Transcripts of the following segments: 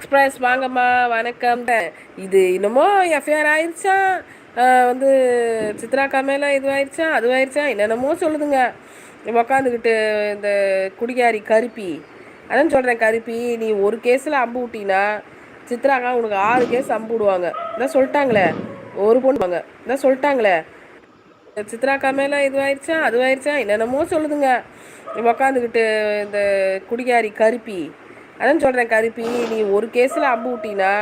Express வாங்கம்மா வணக்கம். இது இன்னமோ எஃப்ஐஆர் ஆயிடுச்சா வந்து சித்ராக்கா மேலே இதுவாயிருச்சா அதுவாயிருச்சா என்னென்னமோ சொல்லுதுங்க. உக்காந்துக்கிட்டு இந்த குடிகாரி கருப்பி. அதான் சொல்கிறேன் கருப்பி நீ ஒரு கேஸில் அம்பு விட்டினா சித்ராக்கா உனக்கு ஆறு கேஸ் அம்பு விடுவாங்க இதான் சொல்லிட்டாங்களே ஒரு பொண்ணு வாங்க. இதான் சொல்லிட்டாங்களே சித்ராக்கா மேலே இதுவாயிருச்சா அதுவாயிருச்சா என்னென்னமோ சொல்லுதுங்க. உக்காந்துக்கிட்டு இந்த குடிகாரி கருப்பி அதான் சொல்கிறேன் கருப்பி நீ ஒரு கேஸில் அம்பு விட்டினா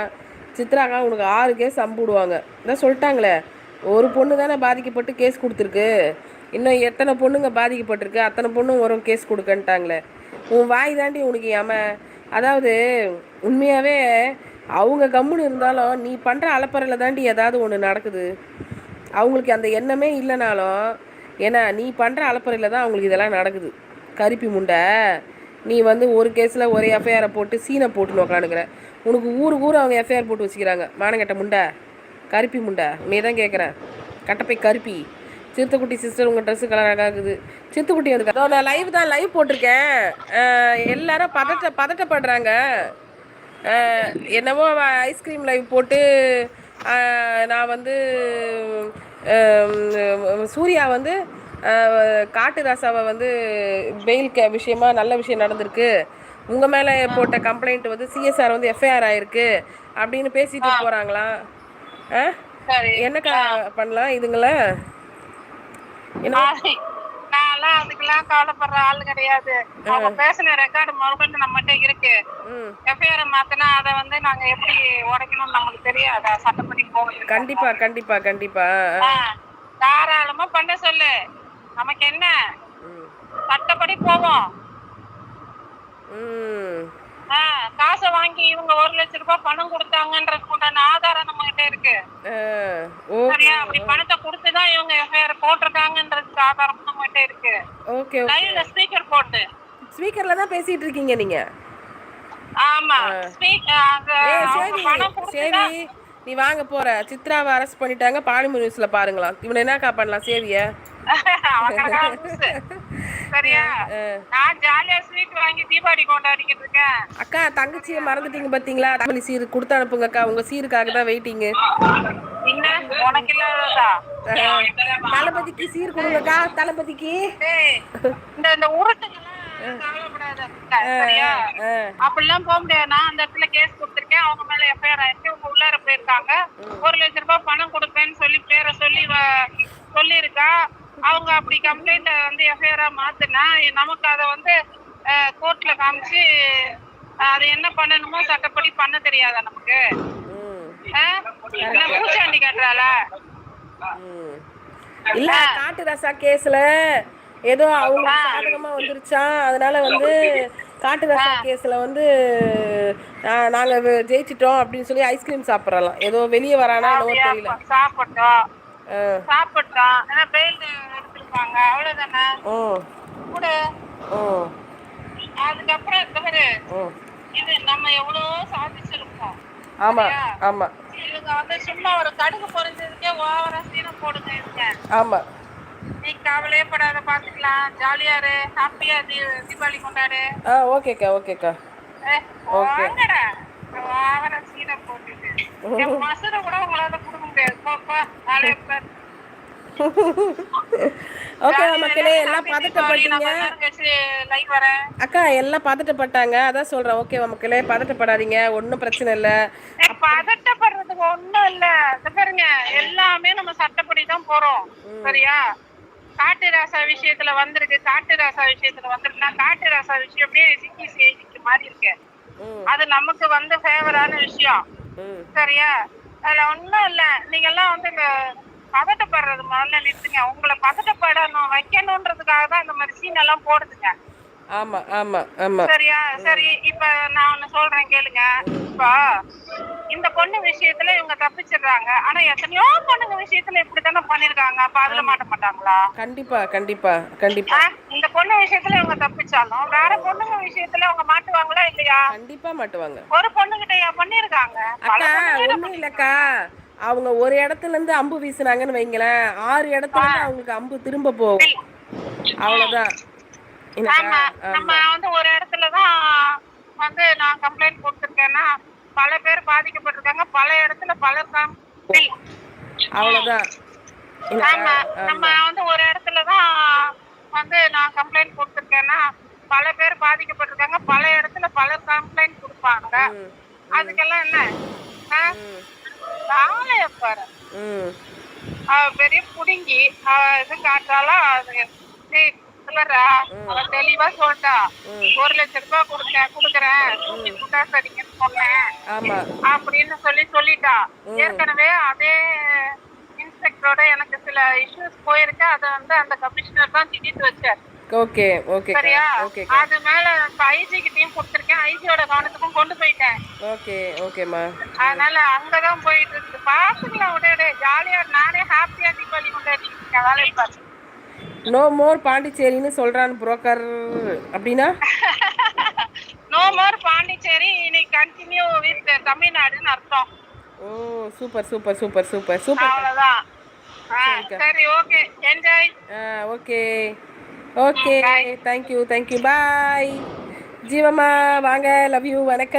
சித்ராக்கா உனக்கு ஆறு கேஸ் அம்பு விடுவாங்க. இதான் சொல்லிட்டாங்களே. ஒரு பொண்ணு தானே பாதிக்கப்பட்டு கேஸ் கொடுத்துருக்கு. இன்னும் எத்தனை பொண்ணுங்க பாதிக்கப்பட்டிருக்கு? அத்தனை பொண்ணும் வரும் கேஸ் கொடுக்கன்ட்டாங்களே. உன் வாய் தாண்டி உனக்கு ஏம அதாவது உண்மையாகவே அவங்க கம்முன்னு இருந்தாலும் நீ பண்ணுற அலப்பறையில் தாண்டி ஏதாவது ஒன்று நடக்குது. அவங்களுக்கு அந்த எண்ணமே இல்லைனாலும் ஏன்னா நீ பண்ணுற அலப்பறையில் தான் அவங்களுக்கு இதெல்லாம் நடக்குது. கருப்பி முண்டை நீ வந்து ஒரு கேஸில் ஒரே எஃப்ஐஆரை போட்டு சீனை போட்டுன்னு உக்காந்துக்கிற. உனக்கு ஊருக்கு ஊர் அவங்க எஃப்ஐஆர் போட்டு வச்சுக்கிறாங்க. மானங்கட்ட முண்டை கருப்பி முண்டை நீ தான் கேட்குறேன் கட்டப்பை கருப்பி. சிறுத்தைக்குட்டி சிஸ்டர் உங்கள் ட்ரெஸ்ஸு கலராக இருக்குது. சிறுத்தைக்குட்டி வந்து நான் லைவ் தான் லைவ் போட்டிருக்கேன். எல்லாரும் பதட்ட பதட்டப்படுறாங்க. என்னவோ ஐஸ்கிரீம் லைவ் போட்டு நான் வந்து சூர்யா வந்து காட்டு ராசாவை வந்து பெயில் கே விஷயமா நல்ல விஷயம் நடந்திருக்கு. உங்கள் மேலே போட்ட கம்ப்ளைண்ட் வந்து சிஎஸ்ஆர் வந்து எஃப்ஐஆர் ஆயிருக்கு அப்படின்னு பேசிட்டு போகிறாங்களா ஆ. என்னக்கா பண்ணலாம் இதுங்கள? நான்லாம் அதுக்கெல்லாம் கவலைப்படுற ஆள் கிடையாது. அவங்க பேசின ரெக்கார்டு முதற்கொண்டு நம்மகிட்ட இருக்கு. எஃப்ஐஆர் மாத்தினா அதை வந்து நாங்க எப்படி உடைக்கணும்னு நமக்கு தெரியாது? சட்டப்படி போகுது கண்டிப்பா கண்டிப்பா கண்டிப்பா. தாராளமா பண்ண சொல்லு. நமக்கு என்ன? சட்டப்படி போவோம். காசை வாங்கி இவங்க ஒரு லட்ச ரூபாய் பணம் கொடுத்தாங்கன்றதுக்கு உண்டான ஆதாரம் நம்ம கிட்ட இருக்கு சரியா? அப்படி பணத்தை கொடுத்துதான் இவங்க எஃப்ஐஆர் போட்டிருக்காங்கன்றதுக்கு ஆதாரம் நம்ம கிட்ட இருக்கு. ஓகே லைவ்ல ஸ்பீக்கர் போட்டு. ஸ்பீக்கரில் தான் பேசிட்டு இருக்கீங்க நீங்க. ஆமா. ஸ்பீக் அது ஏ அவங்க சேவி பணம் கொடுத்துதான் சேவி நீ வாங்க போற. சித்ராவை அரெஸ்ட் பண்ணிட்டாங்க. பாலிமர் நியூஸ்ல பாருங்களா இவனை என்னக்கா பண்ணலாம் சேவிய. சரியா? நான் ஜாலியா ஸ்வீட் வாங்கி தீபாவளி கொண்டாடிக்கிட்டு இருக்கேன். அக்கா தங்கச்சியை மறந்துட்டீங்க பாத்தீங்களா? தக்காளி சீர் கொடுத்து அனுப்புங்கக்கா. உங்க சீருக்காக தான் வெயிட்டிங்கு என்ன? உனக்கு இல்லாததா தளபதிக்கு சீர் கொடுங்கக்கா தளபதிக்கு. இந்த இந்த ஆ. அப்படிலாம் போக முடியாது. நான் அந்த இடத்துல கேஸ் கொடுத்துருக்கேன். அவங்க மேல எஃப்ஐஆர் ஆயிருக்கு. அவங்க உள்ளார போயிருக்காங்க. ஒரு லட்ச ரூபாய் பணம் கொடுப்பேன்னு சொல்லி பேரை சொல்லி சொல்லியிருக்கா. அவங்க அப்படி கம்ப்ளைண்ட் வந்து எஃப்ஐஆரா மாத்துனா நமக்கு அதை வந்து கோர்ட்ல காமிச்சு அது என்ன பண்ணணுமோ சட்டப்படி பண்ண தெரியாதா நமக்கு? பூச்சாண்டி கட்டுறாளா. இல்ல காட்டு ரசா கேஸ்ல ஏதோ அவங்க சாதகமா வந்துருச்சா? அதனால வந்து காட்டு ரசா கேஸ்ல வந்து நாங்க ஜெயிச்சிட்டோம் அப்படின்னு சொல்லி ஐஸ்கிரீம் சாப்பிடலாம் ஏதோ வெளியே வரானா தெரியல. சாப்பிட்டோம். சாப்பிட்டோம் ஏன்னா பெயில் எடுத்திருப்பாங்க அவ்வளவுதானே? கூட. அதுக்கப்புறம் தவிர ம் இது நம்ம எவ்வளவோ சாதிச்சிருக்கோம் ஆமா ஆமா. இவங்க வந்து சும்மா ஒரு கடுகு பொறிஞ்சதுக்கே ஓவரா சீனம் போடுங்க இவங்க. ஆமா. நீ கவலையே படாத பாத்துக்கலாம். ஜாலியா இரு ஹாப்பியா தீபாவளி கொண்டாடு. ஆ ஓகேக்கா ஓகேக்கா. ஏ, வாங்கடா. ஓவரா சீனம் போட்டுட்டு. மசுரை கூட உங்களால கொடுக்க முடியாது போப்பா நாளே பாரு. ஓகே மக்களே எல்லாம் பதட்டப்பட்டீங்க லைவ் வரேன். அக்கா எல்லாம் பதட்டப்பட்டாங்க. அதான் சொல்றேன். ஓகேவா மக்களே? பதட்டப்படாதீங்க. ஒன்றும் பிரச்சனை இல்லை. பதட்டப்படுறதுக்கு ஒண்ணும் இல்ல. பாருங்க எல்லாமே நம்ம சட்டப்படி தான் போறோம். சரியா? காட்டு ராசா விஷயத்துல வந்திருக்கு. காட்டு ராசா விஷயத்துல வந்திருக்குன்னா காட்டு ராசா விஷயமே சிக்கி செய்திக்கு மாதிரி இருக்கு அது நமக்கு வந்து ஃபேவரான விஷயம். சரியா? அதுல ஒண்ணும் இல்ல. நீங்க எல்லாம் வந்து இந்த பதட்டப்படுறது முதல்ல நிறுத்துங்க. உங்களை பதட்டப்படணும் வைக்கணுன்றதுக்காக தான் இந்த மாதிரி சீன் எல்லாம் போடுதுங்க. ஆமா ஆமா ஆமா. சரியா? சரி இப்ப நான் ஒண்ணு சொல்றேன் கேளுங்க. இப்போ இந்த பொண்ணு விஷயத்துல இவங்க தப்பிச்சிடுறாங்க. ஆனா எத்தனையோ பொண்ணுங்க விஷயத்துல இப்படித்தானே பண்ணிருக்காங்க அப்ப அதுல மாட்ட மாட்டாங்களா? கண்டிப்பா கண்டிப்பா கண்டிப்பா? இந்த பொண்ணு விஷயத்துல இவங்க தப்பிச்சாலும் வேற பொண்ணுங்க விஷயத்துல அவங்க மாட்டுவாங்களா இல்லையா? கண்டிப்பா மாட்டுவாங்க. ஒரு பொண்ணுகிட்ட பண்ணிருக்காங்க பல அக்கா ஒண்ணும் இல்லக்கா. அவங்க ஒரு இடத்துல இருந்து அம்பு வீசுனாங்கன்னு வைங்களேன். ஆறு இடத்துல இருந்து அவங்களுக்கு அம்பு திரும்ப போகும். அவ்வளவுதான். நம்ம வந்து ஒரு இடத்துலதான் வந்து நான் கம்ப்ளைண்ட் கொடுத்துருக்கேன்னா பல பேர் பாதிக்கப்பட்டிருக்காங்க. பல இடத்துல பலர் தான் அவ்வளோதான் ஆமா. நம்ம வந்து ஒரு இடத்துல தான் வந்து நான் கம்ப்ளைண்ட் கொடுத்துருக்கேன்னா பல பேர் பாதிக்கப்பட்டிருக்காங்க. பல இடத்துல பலர் கம்ப்ளைண்ட் கொடுப்பாங்க. அதுக்கெல்லாம் என்ன? ஆ? ஆளைய பாரு. பெரிய புடுங்கி இது காட்டாலா அது சொல்லுறா? அவ தெளிவா சொல்லிட்டா. ஒரு லட்சம் ரூபாய் கொடுத்தேன் கொடுக்குறேன். தூக்கி சுட்டா சரிங்கன்னு சொன்னேன். அப்படின்னு சொல்லி சொல்லிட்டா. ஏற்கனவே அதே இன்ஸ்பெக்டரோட எனக்கு சில இஷ்யூஸ் போயிருக்கு. அதை வந்து அந்த கமிஷனர் தான் திட்டிட்டு வச்சார். ஓகே ஓகே சரியா? ஓகே அது மேல ஐஜி கிட்டயும் கொடுத்துருக்கேன். ஐஜியோட கவனத்துக்கும் கொண்டு போயிட்டேன். ஓகே ஓகேம்மா. அதனால அங்கதான் போயிட்டு இருக்கு பாத்துக்கலாம் விட ஜாலியா நானே ஹாப்பியா தீபாவளி கொண்டாடி வேலையை பார்த்து நோ மோர் பாண்டிச்சேரின்னு சொல்கிறான் புரோக்கர் அப்படின்னா? நோ மோர் பாண்டிச்சேரி இனி கண்டினியூ வித் தமிழ்நாடுன்னு அர்த்தம். ஓ super super super super super அவ்வளவுதான். சரி okay enjoy okay okay thank you thank you bye ஜீவம்மா வாங்க. லவ் யூ வணக்கம்.